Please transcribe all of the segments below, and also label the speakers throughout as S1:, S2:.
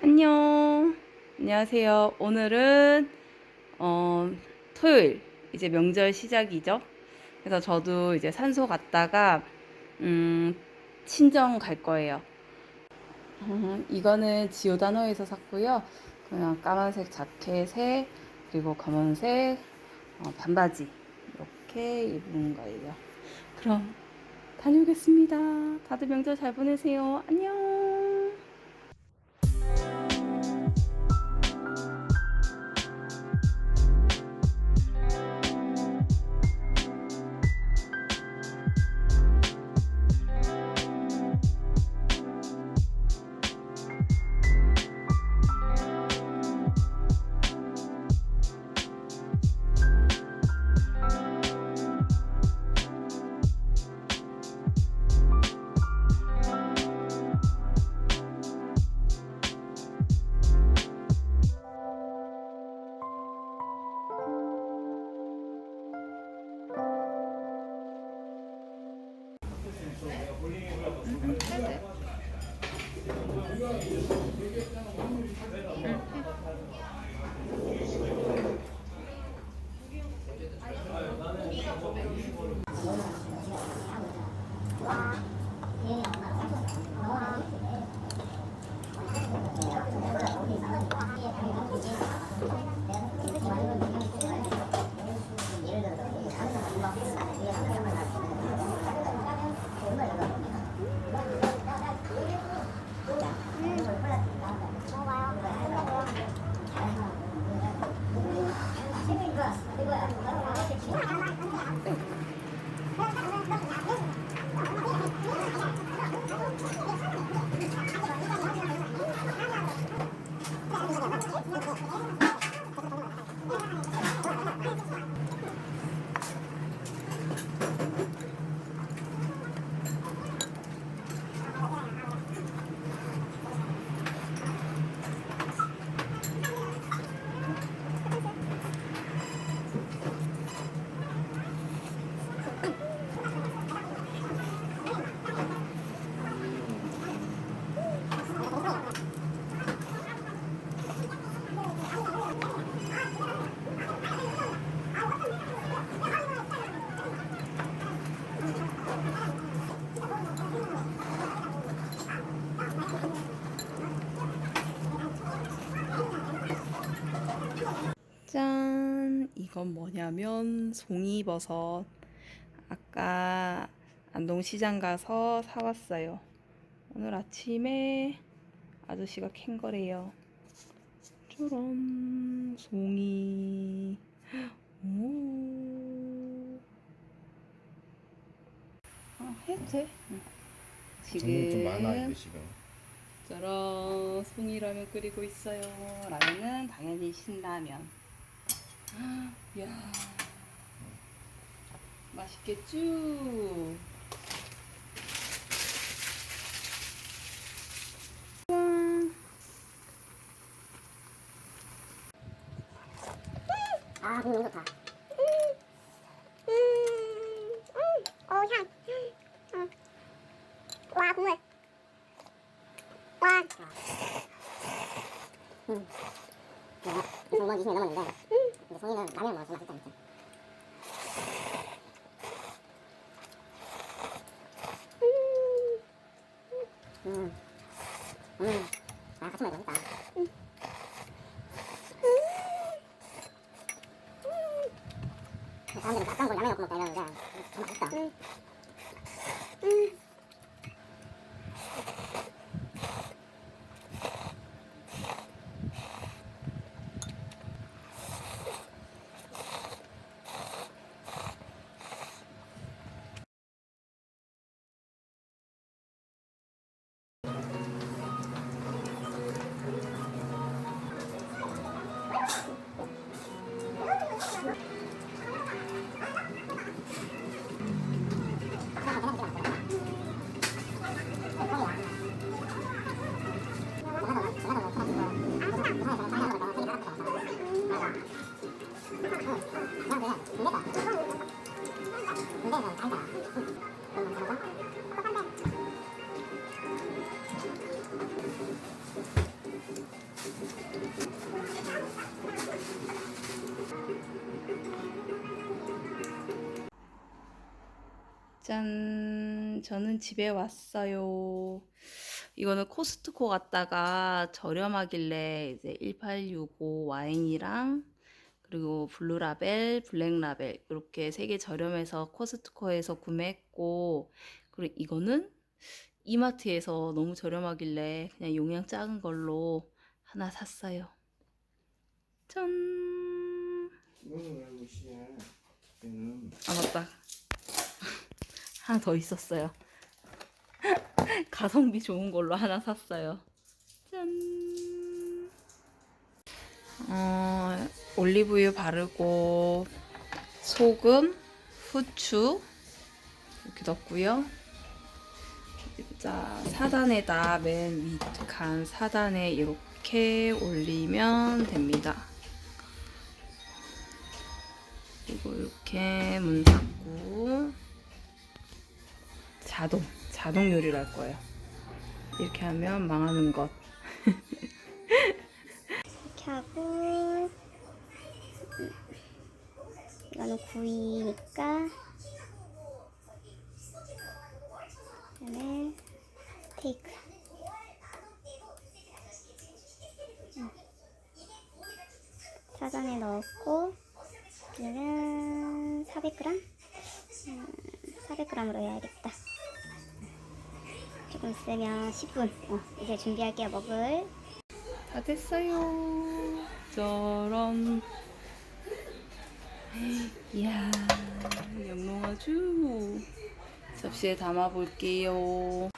S1: 안녕. 안녕하세요. 오늘은 어, 토요일 이제 명절 시작이죠. 그래서 저도 이제 산소 갔다가 음, 친정 갈 거예요. 음, 이거는 지오다노에서 샀고요. 그냥 까만색 자켓에 그리고 검은색 어, 반바지 이렇게 입은 거예요. 그럼 다녀오겠습니다. 다들 명절 잘 보내세요. 안녕. 이건 뭐냐면 송이버섯. 아까 안동시장 가서 사왔어요. 오늘 아침에 아저씨가 캔 거래요. 짜란! 송이. 오. 아, 해도 돼. 응.
S2: 종류 좀 많아 이거 지금.
S1: 짜란 송이라면 끓이고 있어요. 라면은 당연히 신라면. 이야 맛있겠죠? 짠.
S3: 아, 국물 좋다. 오, 향. 음. 와, 국물. 와. 음. 내가 이성만 20년 넘었는데, 근데 송이는 라면 먹어서 맛있다, 진짜. 음. 음. 아, 같이 먹으니까. 사람들이 닭강정 라면 먹고 먹다 이러는데 참 맛있다.
S1: 짠! 저는 집에 왔어요. 이거는 코스트코 갔다가 저렴하길래 이제 1865 와인이랑 그리고 블루라벨, 블랙라벨 이렇게 세 개 저렴해서 코스트코에서 구매했고 그리고 이거는 이마트에서 너무 저렴하길래 그냥 용량 작은 걸로 하나 샀어요. 짠! 아 맞다. 하나 더 있었어요. 가성비 좋은 걸로 하나 샀어요. 짠. 어, 올리브유 바르고 소금, 후추 이렇게 넣고요. 자, 사단에다 맨 밑칸 사단에 이렇게 올리면 됩니다. 그리고 이렇게 문 닫고 자동 자동 요리를 할 거예요. 이렇게 하면 망하는 것.
S3: 이렇게 하고 음, 이거는 구이니까 그다음에 스테이크 음. 사전에 넣었고 얘는 400g? 음, 400g으로 해야겠다 있으면 10분 어, 이제 준비할게요 먹을
S1: 다 됐어요. 저런. 이야, 영롱아주. 접시에 담아 볼게요.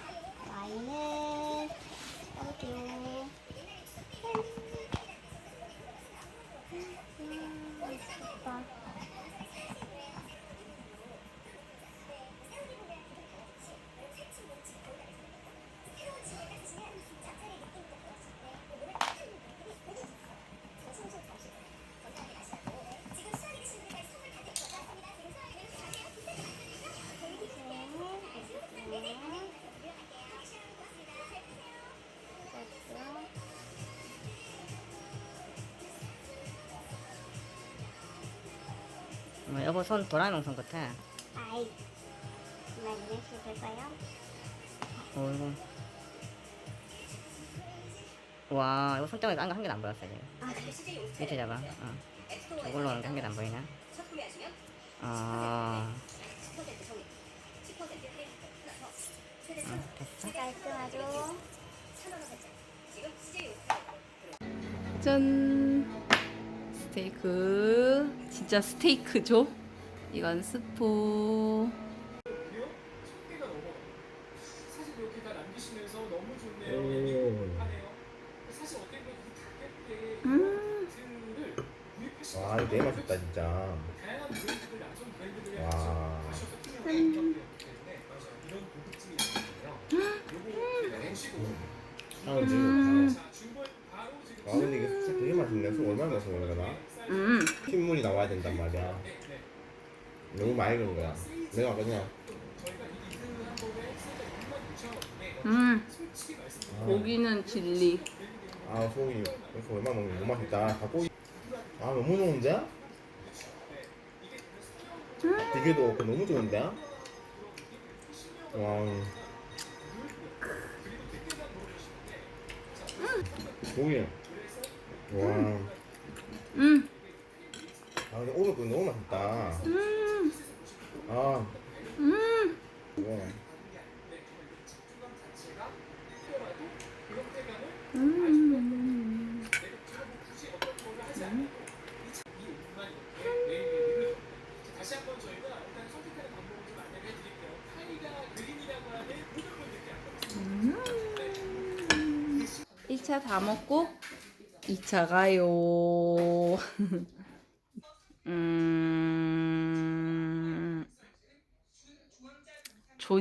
S4: 뭐 여보 손 도라에몽 손 같아.
S3: 아이, 정말 이런 될까요?
S4: 어이구. 와, 이거 손등에 딴거 한 개도 안 보였어, 지금.
S3: 아, 그래.
S4: 밑에 잡아. 어. 이걸로 하는 게한 개도 안 보이나? 아. 어, 됐어?
S3: 깔끔하죠?
S1: 짠! 스테이크. 진짜 스테이크죠? 이건 스프.
S5: 사실 이렇게 다 남기시면
S2: 많이 넣은 거야. 내가 그냥
S5: 세가 26,000원인데
S1: 음.
S5: 말씀드리면
S1: 고기는 진리.
S2: 아 소고기 이렇게 얼마나 먹는 너무 맛있다. 닭고기 아 너무 좋은데? 되게도 그 너무 좋은데? 와. 고기. 와.
S1: 음.
S2: 아 근데 오늘 그 너무 맛있다.
S1: 음.
S2: 아.
S1: 음.
S2: 와.
S1: 음.
S5: 이렇게
S1: 1차 다 먹고 2차 가요.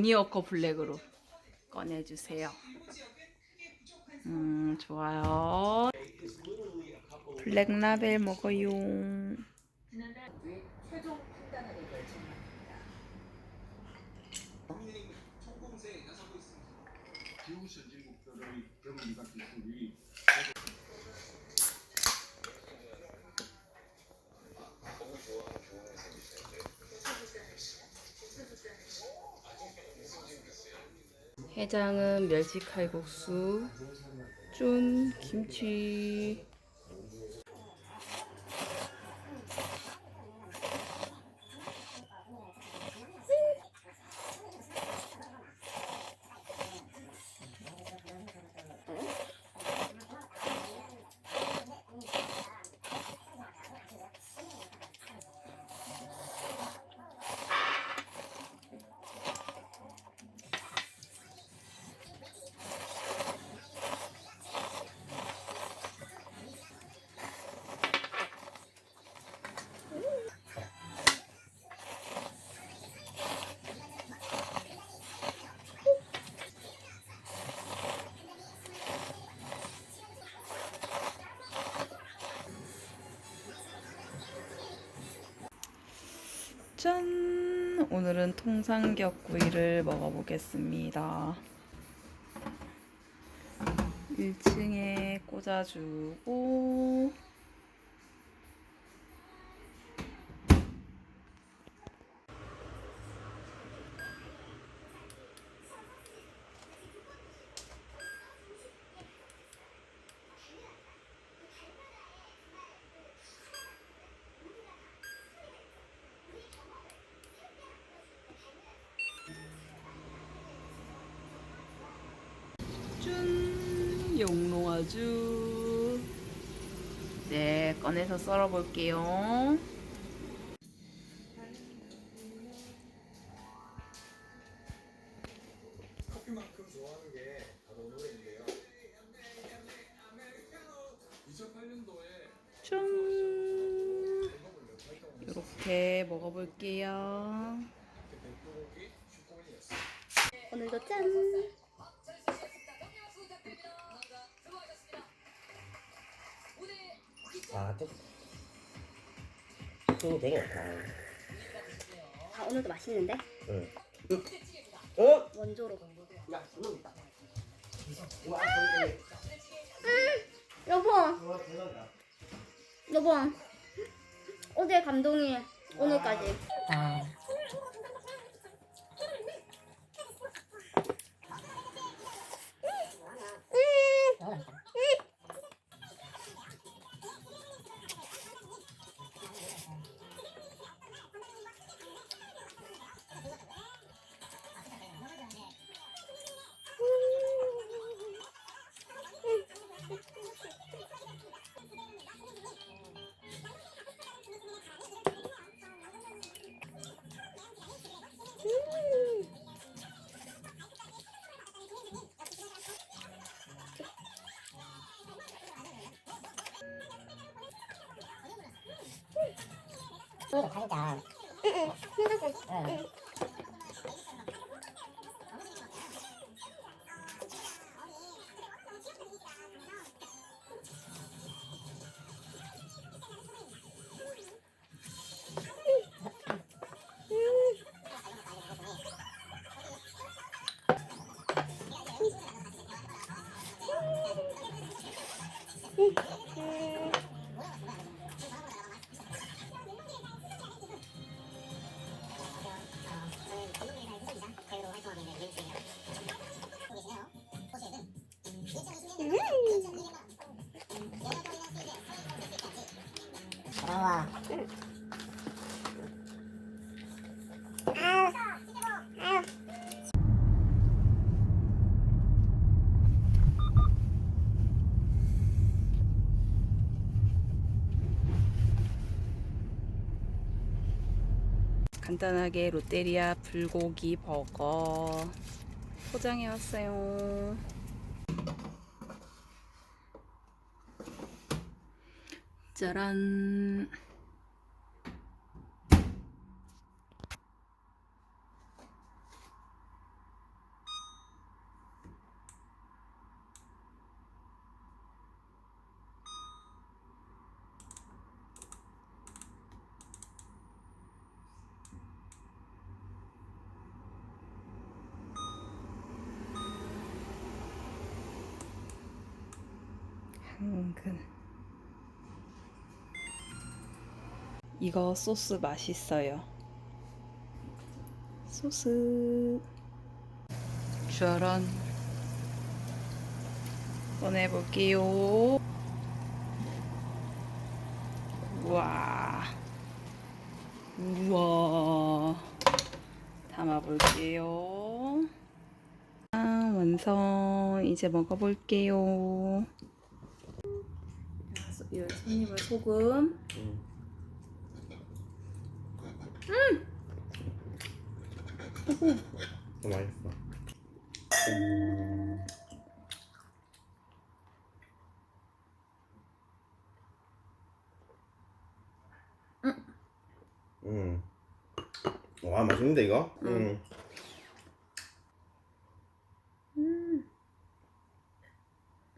S1: 도니어커 블랙으로 꺼내주세요. 음, 좋아요. 블랙라벨 먹어요. 해장은 멸치 칼국수, 쫀 김치. 짠! 오늘은 통삼겹구이를 먹어보겠습니다. 1층에 꽂아주고 용롱아주 네, 꺼내서 썰어 볼게요.
S5: 커피만큼 좋아하는 게 바로 노래인데요. 2008년도에
S1: 짠! 이렇게 먹어볼게요.
S2: 아, 또. 되게 많다.
S3: 아, 오늘도 맛있는데?
S2: 응. 어?
S3: 원조로.
S2: 야, 이놈이다.
S3: 여보,
S2: 와, 대박이다.
S3: 여보. 어제 감동이 오늘까지. 이거 가리다. 응, 응.
S1: 간단하게 롯데리아 불고기 버거 포장해 왔어요. 짜란. 당근. 이거 소스 맛있어요. 소스. 짜란. 꺼내볼게요. 우와. 우와. 담아볼게요. 아, 완성. 이제 먹어볼게요. 이 손님을 소금.
S2: 더 맛있어. 음. 와 맛있는데 이거? 음.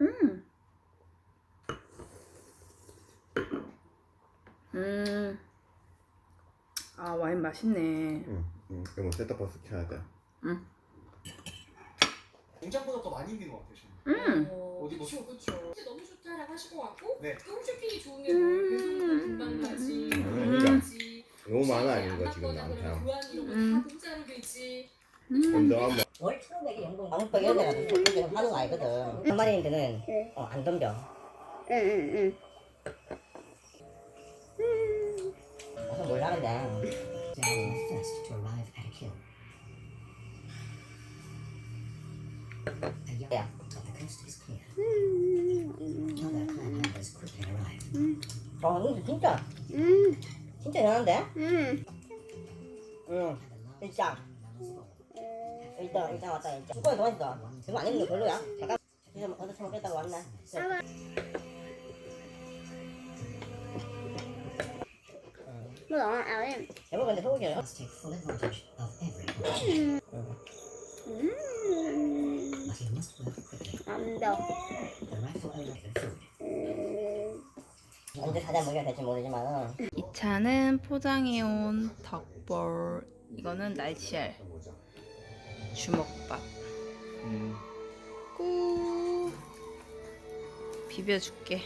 S1: 음. 음. 아, 와인 맛있네.
S2: 음. 음. 이거 셋탑박스 켜야 돼.
S5: 공장보다 더 많이 있는 것 같아요. 지금.
S1: 음.
S5: 어디 뭐
S6: 그쵸 그쵸 너무 좋다라고 하실 것 같고
S5: 네.
S6: 홈쇼핑이 좋은 게 뭐, 배송도 금방 가지
S2: 음.
S6: 가지
S2: 너무 많아 이거 지금
S6: 안
S2: 남편.
S6: 그러면 교환 이런
S1: 음.
S6: 거다 공짜로 되지
S2: 먼저 한번
S4: 월 1,500에 연봉 방법 이런 데 가서 그렇게 하는 거 알거든 한 마리인데는 어, 안 덤벼
S3: 응응응
S4: 무슨 몰라는데
S7: First to arrive at a kill. A young
S4: Yeah.
S7: but the coast is clear. Other clan members quickly arrive.
S4: 어 이거 진짜 진짜 연한데? 응 일장 일단 일장 왔다 주권이 더 맛있어 이거 안거 별로야 잠깐 그래서 어제 처먹겠다고 왔네
S3: 뭐 너무 아름
S4: 제목 근데 소고기를.
S3: 안돼
S7: food.
S4: 언제 사자 먹여야 될지 모르지만
S1: 이 차는 포장해온 덕볼. 이거는 날치알. 주먹밥.
S2: 음.
S1: 꾹. 비벼줄게.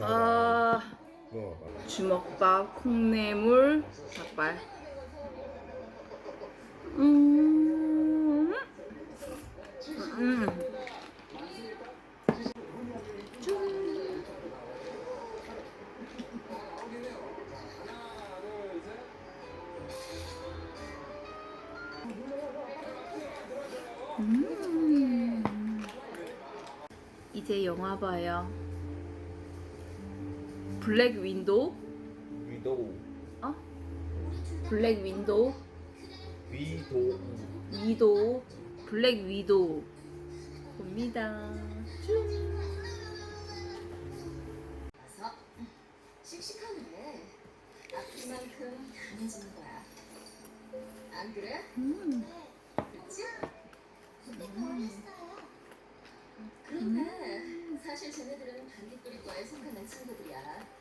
S1: 아,
S2: 먹어봐.
S1: 주먹밥, 콩나물, 닭발. 음. 음. 음. 이제 영화 봐요. 블랙 윈도우?
S2: 위도우.
S1: 블랙 윈도우?
S2: 위도우.
S1: 위도우? 블랙 위도우 봅니다.
S6: 씩씩하네 아픈 만큼 강해지는 거야 안 그래?
S1: 음.
S6: 그치? 그런데 사실 쟤네들은 반딧불이 과에 속하는 친구들이야